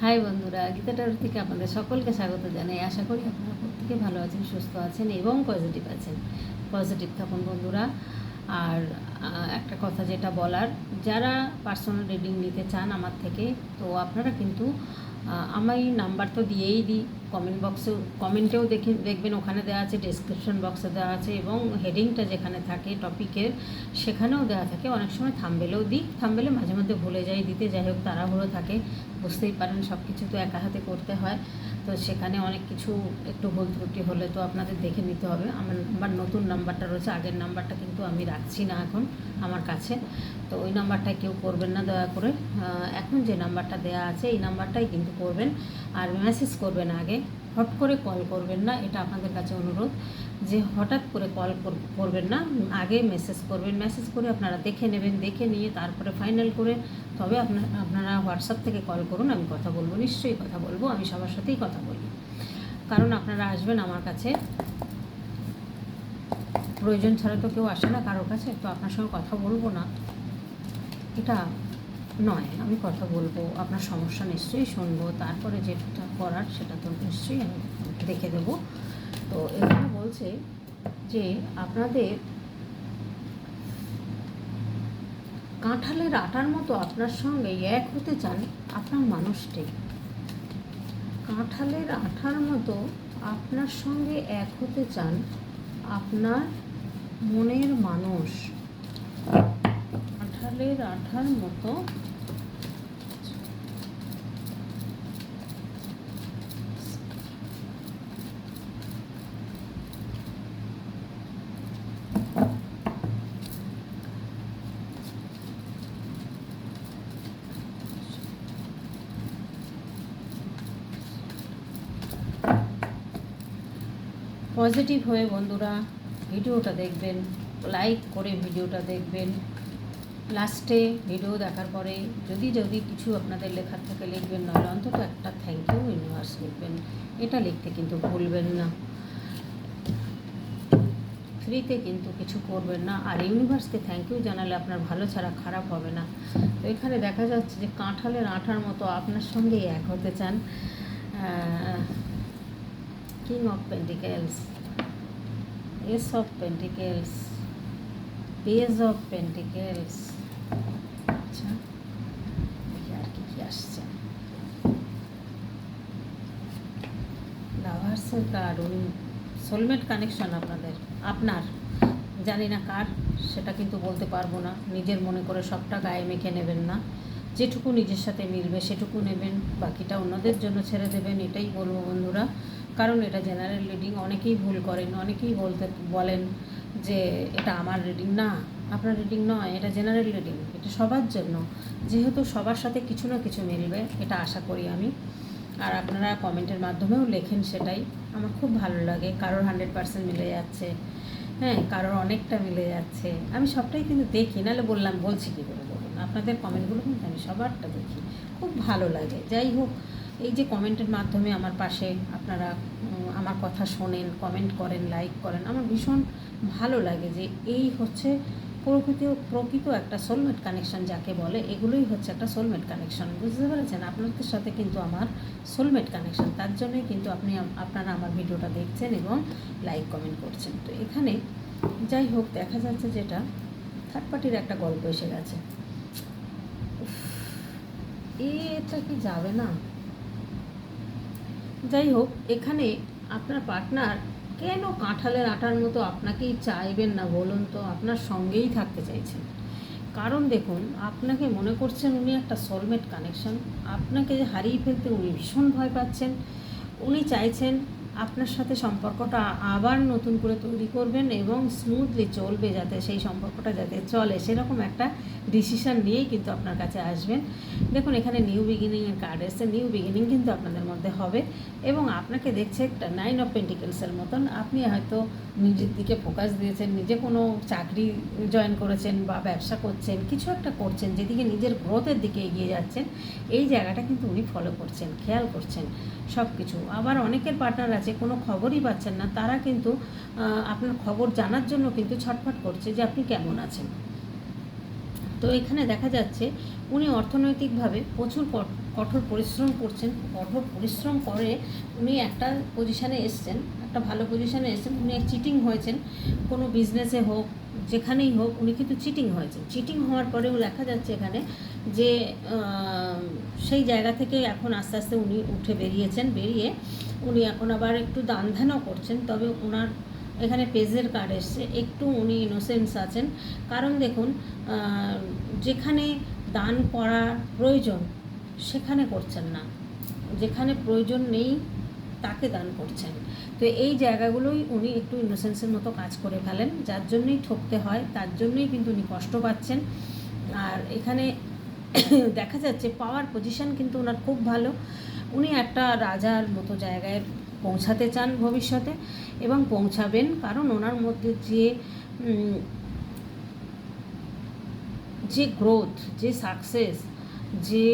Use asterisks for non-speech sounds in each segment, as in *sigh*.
High বন্ধুরা গীতাটার থেকে আপনাদের সকলকে স্বাগত জানাই। আশা করি আপনারা প্রত্যেকে ভালো আছেন, সুস্থ আছেন এবং পজিটিভ আছেন। পজিটিভ থাকুন বন্ধুরা। আর একটা কথা যেটা বলার, যারা পার্সোনাল রিডিং নিতে চান আমার থেকে, তো আপনারা কিন্তু আমার এই নাম্বার তো দিয়েই দিই কমেন্ট বক্সেও কমেন্টেও দেখে, দেখবেন ওখানে দেওয়া আছে ডিসক্রিপশন বক্সে দেওয়া আছে এবং হেডিংটা যেখানে থাকে টপিকের সেখানেও দেওয়া থাকে। অনেক সময় থাম্বেলেও দিই, থাম্বেলে মাঝে মধ্যে ভুলে যাই, দিতে যাই হোক, তাড়াহুড়ো থাকে, বুঝতেই পারেন সব কিছু তো একা হাতে করতে হয়, তো সেখানে অনেক কিছু একটু ভুল ত্রুটি হলে তো আপনাদের দেখে নিতে হবে। আমার নতুন নাম্বারটা রয়েছে, আগের নাম্বারটা কিন্তু আমি রাখছি না এখন। আমার কাছে। তো ওই নাম্বারটায় কেউ করবেন না দয়া করে। এখন যে নাম্বারটা দেওয়া আছে, এই নাম্বারটাই কিন্তু করবেন। আর মেসেজ করবেন আগে। হট করে কল করবেন না, এটা আপনাদের কাছে অনুরোধ। যে হঠাৎ করে কল করবেন না, আগে মেসেজ করবেন। মেসেজ করে আপনারা দেখে নেবেন, দেখে নিয়ে তারপরে ফাইনাল করে তবে আপনার আপনারা হোয়াটসঅ্যাপ থেকে কল করুন, আমি কথা বলব, নিশ্চয়ই কথা বলব, আমি সবার সাথেই কথা বলি। কারণ আপনারা আসবেন আমার কাছে। প্রয়োজন ছাড়া তো কেউ আসে না কারোর কাছে, তো আপনার সঙ্গে কথা বলব না। এটা নয়, আমি কথা বলব, আপনার সমস্যা নিশ্চয়ই শুনব, তারপরে যেটা করার সেটা তো নিশ্চয়ই আমি দেখে দেবো। তো এখানে বলছে যে আপনাদের কাঁঠালের আটার মতো আপনার সঙ্গে এক হতে চান আপনার মানুষটি। কাঁঠালের আঠার মতো আপনার সঙ্গে এক হতে চান আপনার মনের মানুষ। আঠালের আঠার মতো। পজিটিভ হয়ে বন্ধুরা। ভিডিওটা দেখবেন লাইক করে ভিডিওটা দেখবেন। লাস্টে ভিডিও দেখার পরে যদি যদি কিছু আপনাদের লেখার থেকে লিখবেন, নাহলে অন্তত একটা থ্যাংক ইউ ইউনিভার্স লিখবেন। এটা লিখতে কিন্তু ভুলবেন না। ফ্রিতে কিন্তু কিছু করবেন না। আর ইউনিভার্সকে থ্যাংক ইউ জানালে আপনার ভালো ছাড়া খারাপ হবে না। তো এখানে দেখা যাচ্ছে যে কাঁঠালের আঠার মতো আপনার সঙ্গেই এক হতে চান king of pentacles ace of pentacles page of pentacles আচ্ছা আর কি কি আসছে লাভার্সের কার্ড উনি সোলমেট কানেকশন আপনাদের, আপনার। জানি না কার, সেটা কিন্তু বলতে পারব না। নিজের মনে করে সবটা গায়ে মেখে নেবেন না। যেটুকু নিজের সাথে মিলবে সেটুকু নেবেন, বাকিটা অন্যদের জন্য ছেড়ে দেবেন, এটাই বলব বন্ধুরা। কারণ এটা জেনারেল রিডিং অনেকেই ভুল করেন, অনেকেই বলতে, বলেন যে এটা আমার রিডিং না, আপনার রিডিং নয়, এটা জেনারেল রিডিং এটা সবার জন্য। যেহেতু সবার সাথে কিছু না কিছু মিলবে, এটা আশা করি আমি। আর আপনারা কমেন্টের মাধ্যমেও লেখেন সেটাই। আমার খুব ভালো লাগে, কারোর হান্ড্রেড পার্সেন্ট মিলে যাচ্ছে হ্যাঁ কারোর অনেকটা মিলে যাচ্ছে। আমি সবটাই কিন্তু দেখি, নাহলে বললাম, বলছি কী করে? আপনাদের কমেন্টগুলো কিন্তু আমি সবারটা দেখি। খুব ভালো লাগে। যাই হোক, এই যে কমেন্টের মাধ্যমে আমার পাশে আপনারা আমার কথা শোনেন কমেন্ট করেন লাইক করেন, আমার ভীষণ ভালো লাগে যে এই হচ্ছে প্রকৃত প্রকৃত একটা সোলমেট কানেকশন যাকে বলে, এগুলোই হচ্ছে একটা সোলমেট কানেকশন বুঝতে পেরেছেন? আপনাদের সাথে কিন্তু আমার সোলমেট কানেকশন তার জন্যই কিন্তু আপনি আপনারা আমার ভিডিওটা দেখছেন এবং লাইক কমেন্ট করছেন। তো এখানে যাই হোক, দেখা যাচ্ছে যেটা থার্ড পার্টির একটা গল্প এসে গেছে। এটা কি যাবে না? যাই হোক এখানে আপনার পার্টনার কেন কাঁঠালের আটার মতো আপনাকেই চাইবেন না বলুন তো? আপনার সঙ্গেই থাকতে চাইছেন। কারণ দেখুন, আপনাকে মনে করছেন উনি একটা সোলমেট কানেকশন আপনাকে যে হারিয়ে ফেলতে উনি ভীষণ ভয় পাচ্ছেন। উনি চাইছেন আপনার সাথে সম্পর্কটা আবার নতুন করে তৈরি করবেন এবং স্মুথলি চলবে যাতে সেই সম্পর্কটা যাতে চলে। সেরকম একটা ডিসিশন নিয়েই কিন্তু আপনার কাছে আসবেন। দেখুন, এখানে নিউ বিগিনিংয়ের কার্ড এসছে। নিউ বিগিনিং কিন্তু আপনাদের মধ্যে হবে এবং আপনাকে দেখছে একটা নাইন অফ পেন্টিকেলসের মতন। আপনি হয়তো নিজের দিকে ফোকাস দিয়েছেন, নিজে কোনো চাকরি জয়েন করেছেন বা ব্যবসা করছেন, কিছু একটা করছেন, যেদিকে নিজের গ্রোথের দিকে এগিয়ে যাচ্ছেন, এই জায়গাটা কিন্তু উনি ফলো করছেন, খেয়াল করছেন সব কিছু আবার অনেকের পার্টনার আছে কোনো খবরই পাচ্ছেন না, তারা কিন্তু আপনার খবর জানার জন্য কিন্তু ছটফট করছে যে আপনি কেমন আছেন। তো এখানে দেখা যাচ্ছে উনি অর্থনৈতিকভাবে প্রচুর কঠোর পরিশ্রম করছেন। কঠোর পরিশ্রম করে উনি একটা পজিশানে এসছেন, একটা ভালো পজিশানে এসছেন। উনি এক চিটিং হয়েছেন, কোনো বিজনেসে হোক, যেখানেই হোক, উনি কিন্তু চিটিং হয়েছেন। চিটিং হওয়ার পরেও দেখা যাচ্ছে এখানে যে সেই জায়গা থেকে এখন আস্তে আস্তে উনি উঠে বেরিয়েছেন। বেরিয়ে উনি এখন আবার একটু দান ধ্যানও করছেন, তবে ওনার এখানে পেজের কার্ড এসছে, একটু উনি ইনোসেন্স আছেন। কারণ দেখুন যেখানে দান করা প্রয়োজন, সেখানে করছেন না। যেখানে প্রয়োজন নেই, তাকে দান করছেন। তো এই জায়গাগুলোই উনি একটু ইনোসেন্সের মতো কাজ করে ফেলেন, যার জন্যই ঠকতে হয়, তার জন্যই কিন্তু উনি কষ্ট পাচ্ছেন। আর এখানে *coughs* দেখা যাচ্ছে পাওয়ার পজিশন কিন্তু ওনার খুব ভালো। উনি একটা রাজার মতো জায়গায় পৌঁছাতে চান ভবিষ্যতে এবং পৌঁছাবেন। কারণ ওনার মধ্যে যে যে গ্রোথ যে সাকসেস যে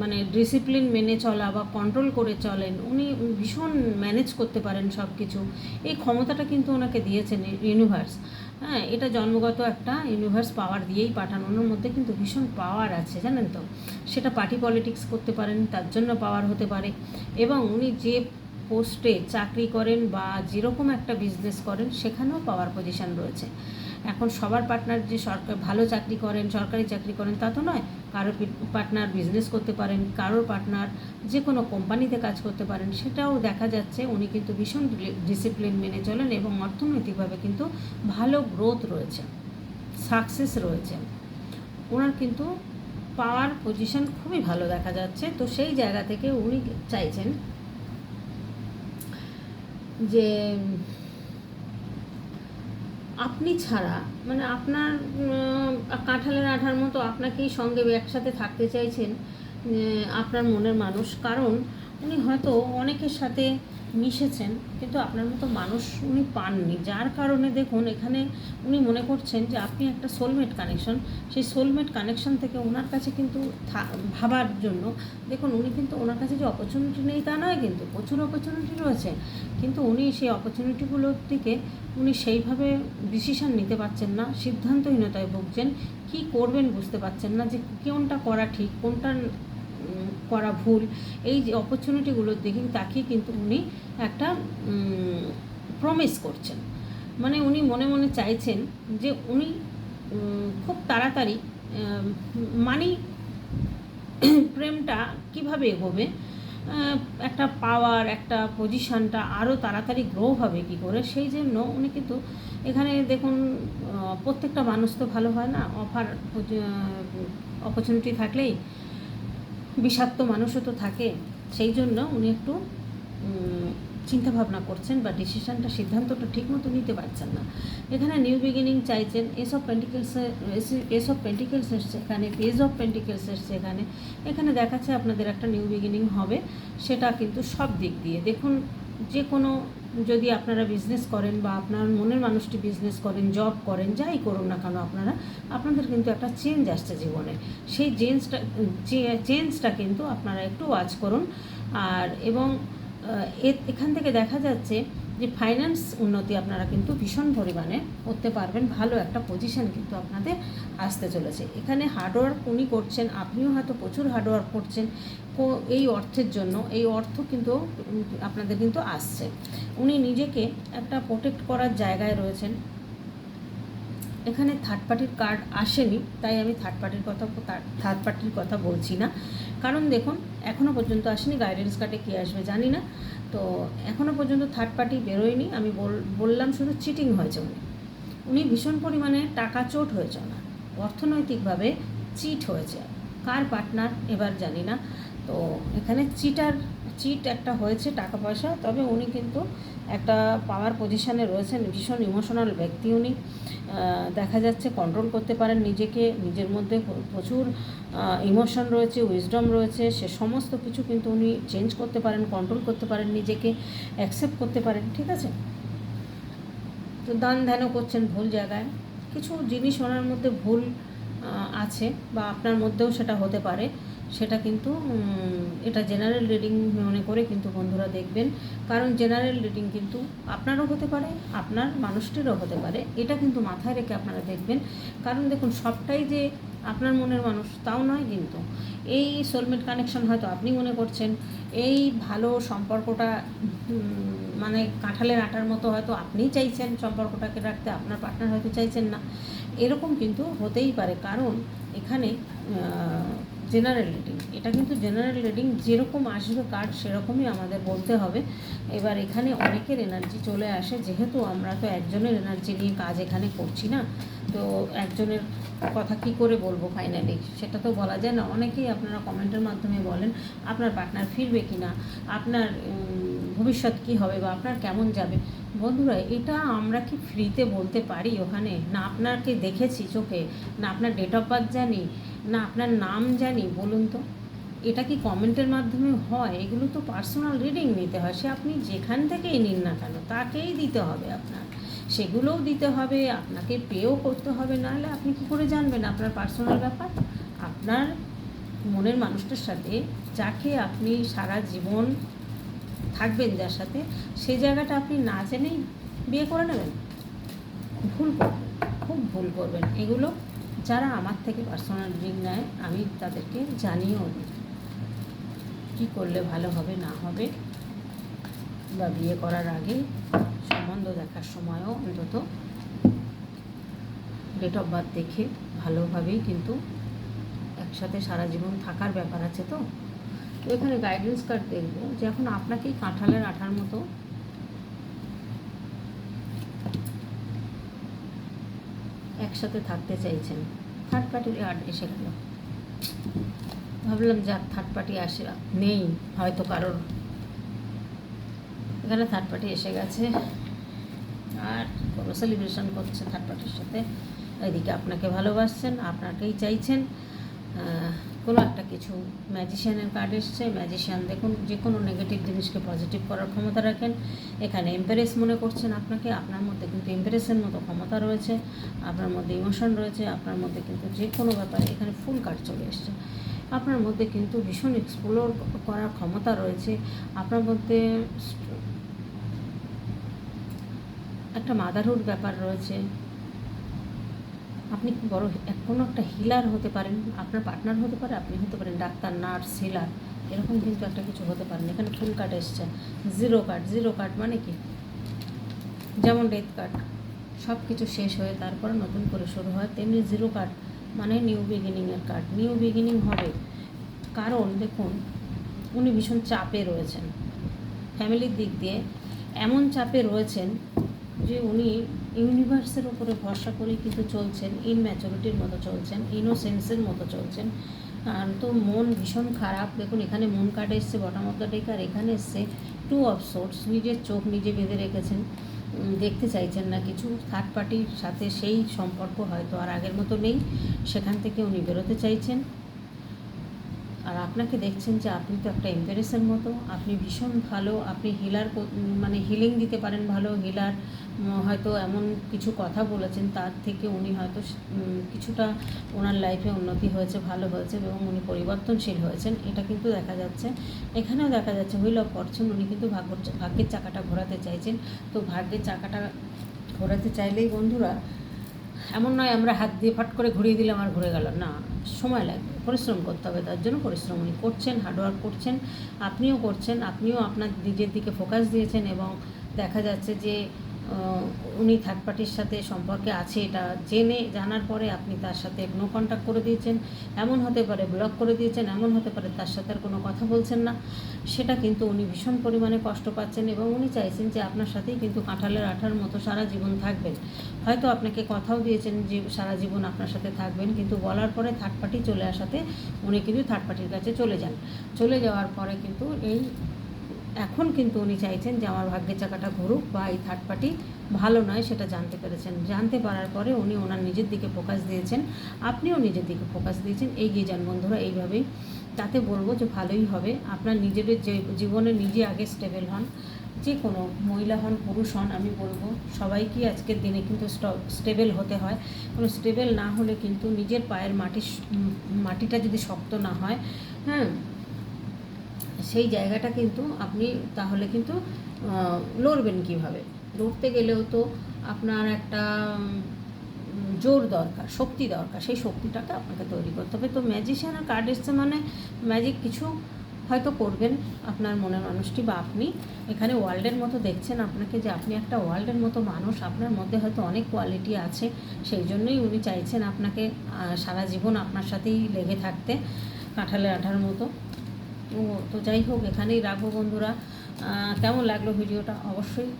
মানে ডিসিপ্লিন মেনে চলা বা কন্ট্রোল করে চলেন, উনি ভীষণ ম্যানেজ করতে পারেন সব কিছু এই ক্ষমতাটা কিন্তু ওনাকে দিয়েছেন ইউনিভার্স হ্যাঁ এটা জন্মগত একটা ইউনিভার্স পাওয়ার দিয়েই পাঠানোর মধ্যে কিন্তু ভীষণ পাওয়ার আছে, জানেন তো? সেটা পার্টি পলিটিক্স করতে পারেন, তার জন্য পাওয়ার হতে পারে। এবং উনি যে পোস্টে চাকরি করেন বা যেরকম একটা বিজনেস করেন, সেখানেও পাওয়ার পজিশন রয়েছে। এখন সবার পার্টনার যে সরকার ভালো চাকরি করেন, সরকারি চাকরি করেন, তা তো নয়। কারোর পার্টনার বিজনেস করতে পারেন, কারোর পার্টনার যে কোনো কোম্পানিতে কাজ করতে পারেন, সেটাও দেখা যাচ্ছে উনি কিন্তু ভীষণ ডিসিপ্লিন মেনে চলেন এবং অর্থনৈতিকভাবে কিন্তু ভালো গ্রোথ রয়েছে সাকসেস রয়েছে। ওনার কিন্তু পাওয়ার পজিশন খুবই ভালো দেখা যাচ্ছে। তো সেই জায়গা থেকে উনি চাইছেন যে আপনি ছাড়া মানে আপনার কাঁঠালের আঠার মতো আপনাকেই সঙ্গে একসাথে থাকতে চাইছেন আপনার মনের মানুষ। কারণ উনি হয়তো অনেকের সাথে মিশেছেন, কিন্তু আপনার মতো মানুষ উনি পাননি। যার কারণে দেখুন, এখানে উনি মনে করছেন যে আপনি একটা সোলমেট কানেকশন সেই সোলমেট কানেকশন থেকে ওনার কাছে কিন্তু ভাবার জন্য, দেখুন, উনি কিন্তু ওনার কাছে যে অপরচুনিটি নেই তা নয় কিন্তু, প্রচুর অপরচুনিটি রয়েছে। কিন্তু উনি সেই অপরচুনিটিগুলোর দিকে উনি সেইভাবে ডিসিশন নিতে পারছেন না, সিদ্ধান্তহীনতায় ভুগছেন। কি করবেন বুঝতে পারছেন না যে কোনটা করা ঠিক কোনটা করা ভুল। এই যে অপরচুনিটিগুলোর দিকে তাকিয়ে কিন্তু উনি একটা প্রমিস করছেন। মানে উনি মনে মনে চাইছেন যে উনি খুব তাড়াতাড়ি মানি *coughs* প্রেমটা কীভাবে এগোবে? একটা পাওয়ার একটা পজিশনটা আরও তাড়াতাড়ি গ্রো হবে কি করে? সেই জন্য উনি কিন্তু এখানে দেখুন প্রত্যেকটা মানুষ তো ভালো হয় না। অফার অপরচুনিটি থাকলেই বিষাক্ত মানুষও তো থাকে। সেই জন্য উনি একটু চিন্তাভাবনা করছেন বা ডিসিশনটা সিদ্ধান্তটা ঠিকমতো নিতে পারছেন না। এখানে নিউ বিগিনিং চাইছেন এসব পেন্টিকেলসে এসব পেন্টিকেলস এসছে এখানে পেজ অফ পেন্টিকেলস এসছে এখানে এখানে দেখাচ্ছে আপনাদের একটা নিউ বিগিনিং হবে, সেটা কিন্তু সব দিক দিয়ে। দেখুন, যে কোনো যদি আপনারা বিজনেস করেন বা আপনার মনের মানুষটি বিজনেস করেন জব করেন, যাই করুন না কেন আপনারা, আপনাদের কিন্তু একটা চেঞ্জ আসছে জীবনে। সেই চেঞ্জটা চেঞ্জটা কিন্তু আপনারা একটু ওয়াচ করুন। আর এবং এখান থেকে দেখা যাচ্ছে যে ফাইন্যান্স উন্নতি আপনারা কিন্তু ভীষণ পরিমাণে করতে পারবেন। ভালো একটা পজিশন কিন্তু আপনাদের আসতে চলেছে। এখানে হার্ডওয়ার্ক উনি করছেন, আপনিও হয়তো প্রচুর হার্ডওয়ার্ক করছেন। এই অর্থের জন্য, এই অর্থ কিন্তু আপনাদের কিন্তু আসছে। উনি নিজেকে একটা প্রোটেক্ট করার জায়গায় রয়েছেন। এখানে থার্ড পার্টির কার্ড আসেনি, তাই আমি থার্ড পার্টির কথা থার্ড পার্টির কথা বলছি না। কারণ দেখুন এখনও পর্যন্ত আসেনি গাইডেন্স কার্ডে কী আসবে জানি না। তো এখনও পর্যন্ত থার্ড পার্টি বেরোয়নি, আমি বল- বললাম শুধু চিটিং হয়েছে উনি। উনি ভীষণ পরিমাণে টাকা চোট হয়েছে ওনার। অর্থনৈতিকভাবে চিট হয়েছে। কার পার্টনার এবার জানি না। তো এখানে চিটার, চিট একটা হয়েছে টাকা পয়সা, তবে উনি কিন্তু একটা পাওয়ার পজিশনে রয়েছেন, ভীষণ ইমোশনাল ব্যক্তি উনি। দেখা যাচ্ছে কন্ট্রোল করতে পারেন নিজেকে, নিজের মধ্যে প্রচুর ইমোশন রয়েছে উইজডম রয়েছে, সে সমস্ত কিছু কিন্তু উনি চেঞ্জ করতে পারেন কন্ট্রোল করতে পারেন, নিজেকে অ্যাকসেপ্ট করতে পারেন, ঠিক আছে? তো দান ধ্যানও করছেন ভুল জায়গায়। কিছু জিনিস ওনার মধ্যে ভুল আছে বা আপনার মধ্যেও সেটা হতে পারে। সেটা কিন্তু এটা জেনারেল রিডিং মনে করে কিন্তু বন্ধুরা দেখবেন। কারণ জেনারেল রিডিং কিন্তু আপনারও হতে পারে, আপনার মানুষটিরও হতে পারে। এটা কিন্তু মাথায় রেখে আপনারা দেখবেন। কারণ দেখুন, সবটাই যে আপনার মনের মানুষ, তাও নয় কিন্তু। এই সোলমেট কানেকশন হয়তো আপনি মনে করছেন, এই ভালো সম্পর্কটা মানে কাঁঠালের আটার মতো হয়তো আপনিই চাইছেন সম্পর্কটাকে রাখতে, আপনার পার্টনার হয়তো চাইছেন না। এরকম কিন্তু হতেই পারে। কারণ এখানে জেনারেল রিডিং এটা কিন্তু জেনারেল রিডিং যেরকম আসবে কার্ড সেরকমই আমাদের বলতে হবে। এবার এখানে অনেকের এনার্জি চলে আসে, যেহেতু আমরা তো একজনের এনার্জি নিয়ে কাজ এখানে করছি না, তো একজনের কথা কি করে বলব ফাইনালি সেটা তো বলা যায় না। অনেকেই আপনারা কমেন্টের মাধ্যমে বলেন, আপনার পার্টনার ফিরবে কি না আপনার ভবিষ্যৎ কি হবে বা আপনার কেমন যাবে? বন্ধুরা, এটা আমরা কি ফ্রিতে বলতে পারি ওখানে? না আপনাকে দেখেছি চোখে? না আপনার ডেট অফ বার্থ জানি? না, আপনার নাম জানি, বলুন তো। এটা কি কমেন্টের মাধ্যমে হয়? এগুলো তো পার্সোনাল রিডিং নিতে হয়। সে আপনি যেখান থেকেই নিন না কেন, তাকেই দিতে হবে আপনার। সেগুলোও দিতে হবে, আপনাকে পেও করতে হবে। নাহলে আপনি কী করে জানবেন আপনার পার্সোনাল ব্যাপার? আপনার মনের মানুষটার সাথে, যাকে আপনি সারা জীবন থাকবেন যার সাথে, সে জায়গাটা আপনি না জেনেই বিয়ে করে নেবেন। ভুল করবেন, খুব ভুল করবেন। এগুলো যারা আমার থেকে পার্সোনাল রিং নেয়, আমি তাদেরকে জানিয়েও দিই কী করলে ভালো হবে, না হবে বা বিয়ে করার আগে সম্বন্ধ দেখার সময়ও অন্তত ডেট অফ বার্থ দেখে ভালোভাবেই কিন্তু একসাথে সারা জীবন থাকার ব্যাপার আছে তো? তো এখানে গাইডেন্স কার্ড দেখব যে এখন আপনাকেই কাঁঠালের আঠার মতো একসাথে থাকতে চাইছেন। থার্ড পার্টির আর্ট এসে গেল। ভাবলাম, যাক থার্ড পার্টি আসে, নেই, হয়তো কারোর। এখানে থার্ড পার্টি এসে গেছে। আর কোনো সেলিব্রেশন করছে থার্ড পার্টির সাথে। এদিকে আপনাকে ভালোবাসছেন, আপনাকেই চাইছেন। কোনো একটা কিছু ম্যাজিশিয়ানের কার্ড এসছে ম্যাজিশিয়ান দেখুন, যে কোনো নেগেটিভ জিনিসকে পজিটিভ করার ক্ষমতা রাখেন। এখানে এম্পারেস মনে করছেন আপনাকে, আপনার মধ্যে কিন্তু এম্পারেসের মতো ক্ষমতা রয়েছে, আপনার মধ্যে ইমোশন রয়েছে, আপনার মধ্যে কিন্তু যে কোনো ব্যাপারে এখানে ফুল কার্ড চলে এসছে। আপনার মধ্যে কিন্তু ভীষণ এক্সপ্লোর করার ক্ষমতা রয়েছে। আপনার মধ্যে একটা মাদারহুড ব্যাপার রয়েছে। আপনি বড় কোনো একটা হিলার হতে পারেন? আপনার পার্টনার হতে পারে, আপনি হতে পারেন ডাক্তার নার্স হিলার এরকম কিন্তু একটা কিছু হতে পারেন এখানে ফুল কার্ড এসছে। জিরো কার্ড জিরো কার্ড মানে কি? যেমন ডেথ কার্ড সব কিছু শেষ হয়ে তারপরে নতুন করে শুরু হয়। তেমনি জিরো কার্ড মানে নিউ বিগিনিংয়ের কার্ড নিউ বিগিনিং হবে কারণ দেখুন, উনি ভীষণ চাপে রয়েছেন। ফ্যামিলির দিক দিয়ে এমন চাপে রয়েছেন যে উনি ইউনিভার্সের উপরে ভরসা করেই কিন্তু চলছেন ইনম্যাচুরিটির মতো চলছেন ইনোসেন্সের মতো চলছেন। আর তো মন ভীষণ খারাপ। দেখুন, এখানে মন কার্ড এসছে বটম অফ দ্য ডেক আর এখানে এসছে টু অফ সোর্স নিজের চোখ নিজে বেঁধে রেখেছেন। দেখতে চাইছেন না কিছু। থার্ড পার্টির সাথে সেই সম্পর্ক হয়তো আর আগের মতো নেই। সেখান থেকে উনি বেরোতে চাইছেন। আর আপনাকে দেখছেন যে আপনি তো একটা এম্পারেসের মতো। আপনি ভীষণ ভালো, আপনি হিলার মানে হিলিং দিতে পারেন ভালো। হিলার হয়তো এমন কিছু কথা বলেছেন, তার থেকে উনি হয়তো কিছুটা ওনার লাইফে উন্নতি হয়েছে, ভালো হয়েছে এবং উনি পরিবর্তনশীল হয়েছেন। এটা কিন্তু দেখা যাচ্ছে। এখানেও দেখা যাচ্ছে হুইল অফ ফরচুন, উনি কিন্তু ভাগ্য ভাগ্যের চাকাটা ঘোরাতে চাইছেন। তো ভাগ্যের চাকাটা ঘোরাতে চাইলেই বন্ধুরা, এমন নয় আমরা হাত দিয়ে ফট করে ঘুরিয়ে দিলাম আর ঘুরে গেল না। সময় লাগবে। পরিশ্রম করতে হবে, তার জন্য পরিশ্রম। উনি করছেন হার্ডওয়ার্ক করছেন, আপনিও করছেন, আপনিও আপনার নিজের দিকে ফোকাস দিয়েছেন এবং দেখা যাচ্ছে যে উনি থার্ড পার্টির সাথে সম্পর্কে আছে, এটা জেনে, জানার পরে আপনি তার সাথে নো কন্ট্যাক্ট করে দিয়েছেন। এমন হতে পারে ব্লক করে দিয়েছেন, এমন হতে পারে তার সাথে আর কোনো কথা বলছেন না। সেটা কিন্তু উনি ভীষণ পরিমাণে কষ্ট পাচ্ছেন এবং উনি চাইছেন যে আপনার সাথেই কিন্তু কাঁঠালের আঠার মতো সারা জীবন থাকবেন। হয়তো আপনাকে কথাও দিয়েছেন যে সারা জীবন আপনার সাথে থাকবেন, কিন্তু বলার পরে থার্ড পার্টি চলে আসাতে উনি কিন্তু থার্ড পার্টির কাছে চলে যান। চলে যাওয়ার পরে কিন্তু এই এখন কিন্তু উনি চাইছেন যে আমার ভাগ্যের চাকাটা ঘুরুক বা এই থার্ড পার্টি ভালো নয় সেটা জানতে পেরেছেন। জানতে পারার পরে উনি ওনার নিজের দিকে ফোকাস দিয়েছেন। আপনিও নিজের দিকে ফোকাস দিয়েছেন। এগিয়ে যান বন্ধুরা এইভাবেই। তাতে বলব যে ভালোই হবে। আপনার নিজের যে জীবনে নিজে আগে স্টেবল হন, যে কোনো মহিলা হন, পুরুষ হন, আমি বলব সবাইকেই আজকের দিনে কিন্তু স্টেবল হতে হয়। কোনো স্টেবল না হলে কিন্তু নিজের পায়ের মাটি মাটিটা যদি শক্ত না হয় হ্যাঁ সেই জায়গাটা কিন্তু আপনি তাহলে কিন্তু লড়বেন কীভাবে? লড়তে গেলেও তো আপনার একটা জোর দরকার, শক্তি দরকার। সেই শক্তিটাকে আপনাকে তৈরি করতে হবে। তো ম্যাজিশিয়ান আর কার্ড এসছে মানে ম্যাজিক কিছু হয়তো করবেন আপনার মনের মানুষটি বা আপনি। এখানে ওয়ার্ল্ডের মতো দেখছেন আপনাকে যে আপনি একটা ওয়ার্ল্ডের মতো মানুষ। আপনার মধ্যে হয়তো অনেক কোয়ালিটি আছে। সেই জন্যই উনি চাইছেন আপনাকে সারা জীবন আপনার সাথেই লেগে থাকতে কাঁঠালে আঠার মতো। তো যাই হোক, এখানেই রাখব বন্ধুরা। কেমন লাগল ভিডিওটা? অবশ্যই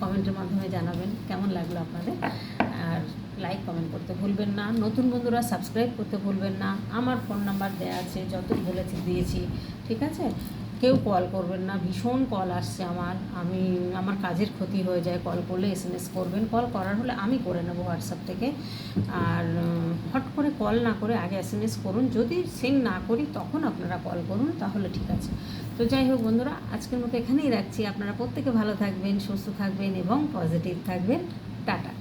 কমেন্টের মাধ্যমে জানাবেন কেমন লাগল আপনাদের। আর লাইক কমেন্ট করতে ভুলবেন না। নতুন বন্ধুরা সাবস্ক্রাইব করতে ভুলবেন না। আমার ফোন নাম্বার দেওয়া আছে যত বলেছি, দিয়েছি। ঠিক আছে? কেউ কল করবেন না, ভীষণ কল আসছে আমার। আমি, আমার কাজের ক্ষতি হয়ে যায় কল করলে এস এম এস করবেন। কল করার হলে আমি করে নেব হোয়াটসঅ্যাপ থেকে। আর হট করে কল না করে আগে এস এম এস করুন। যদি সেন্ড না করি, তখন আপনারা কল করুন, তাহলে ঠিক আছে। তো যাই হোক বন্ধুরা, আজকের মতো এখানেই রাখছি। আপনারা প্রত্যেকে ভালো থাকবেন, সুস্থ থাকবেন এবং পজিটিভ থাকবেন। টাটা।